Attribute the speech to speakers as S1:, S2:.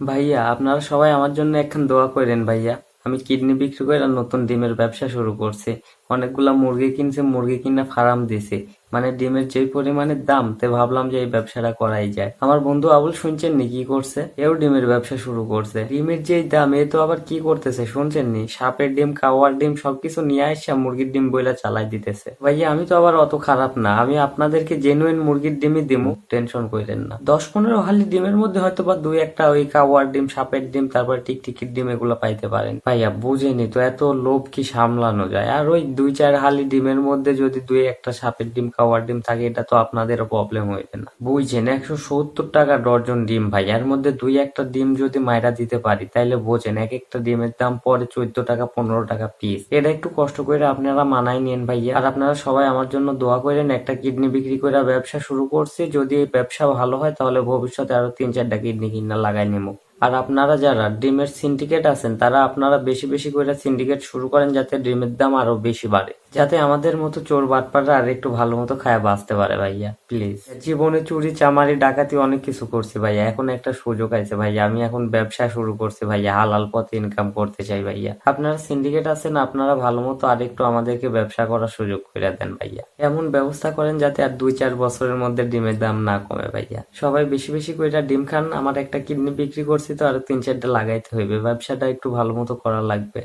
S1: ভাইয়া, আপনারা সবাই আমার জন্য একখান দোয়া করেন ভাইয়া। আমি কিডনি বিক্রি করে নতুন ডিমের ব্যবসা শুরু করছে। অনেকগুলা মুরগি কিনছে, মুরগি কিনা ফার্ম দিছে। মানে ডিমের যে পরিমাণে দাম, তে ভাবলাম যে এই ব্যবসাটা করাই যায়। আমার বন্ধু আবুল শুনছেন নি কি করছে? এও ডিমের ব্যবসা শুরু করছে। ডিমের যেই দাম, এ তো আবার কি করতেছে শুনছেন নি? সাপের ডিম, কাওয়ার ডিম, সবকিছু নিয়ে আসছে মুরগির ডিম বইলা চালাই দিতেছে। ভাইয়া, আমি তো আবার অত খারাপ না। আমি আপনাদেরকে জেনুইন মুরগির ডিমই দিমু। টেনশন করেন না। দশ পনেরো হালি ডিমের মধ্যে হয়তো বা দুই একটা ওই কাওয়ার ডিম, সাপের ডিম, তারপর টিকটিকির ডিম এগুলো পাইতে পারেন। ভাইয়া, বুঝেনি তো, এত লোভ কি সামলানো যায়? আর ওই দুই চার হালি ডিমের মধ্যে যদি দুই একটা সাপের ডিম কাওয়ার ডিম থাকে, এটা তো আপনাদেরও প্রবলেম হইবে না। বুঝছেন, একশো সত্তর টাকা ডর্জন ডিম ভাই, এর মধ্যে দুই একটা ডিম যদি মাইরা দিতে পারি, তাইলে বোঝেন, এক একটা ডিমের দাম পরে চোদ্দ টাকা, পনেরো টাকা পিস এটা একটু কষ্ট করে আপনারা মানাই নেন ভাইয়া আর আপনারা সবাই আমার জন্য দোয়া করেন, একটা কিডনি বিক্রি করে ব্যবসা শুরু করছি, যদি এই ব্যবসা ভালো হয়, তাহলে ভবিষ্যতে আরও তিন চারটা কিডনি কিনা লাগাই নেব আর আপনারা যারা ডিমের সিন্ডিকেট আছেন, তারা আপনারা বেশি বেশি করে সিন্ডিকেট শুরু করেন যাতে ডিমের দাম আরও বেশি বাড়ে। যাতে আমাদের মতো চোর বাটপাড়া আর একটু ভালো মতো খায় বাঁচতে পারে ভাইয়া প্লিজ জীবনে চুরি, চামারি, ডাকাতি অনেক কিছু করছি ভাইয়া, এখন একটা সুযোগ আছে ভাইয়া, আমি এখন ব্যবসা শুরু করছি ভাইয়া, হালাল পথে ইনকাম করতে চাই ভাইয়া। আপনারা সিন্ডিকেট আছেন, আপনারা ভালো মতো আর একটু আমাদেরকে ব্যবসা করার সুযোগ করে দেন ভাইয়া। এমন ব্যবস্থা করেন যাতে আর দুই চার বছরের মধ্যে ডিমের দাম না কমে ভাইয়া। সবাই বেশি বেশি করে ডিম খান, আমার একটা কিডনি বিক্রি করছি তো আরও তিন চারটা লাগাইতে হইবে। ব্যবসাটা একটু ভালো মতো করা লাগবে।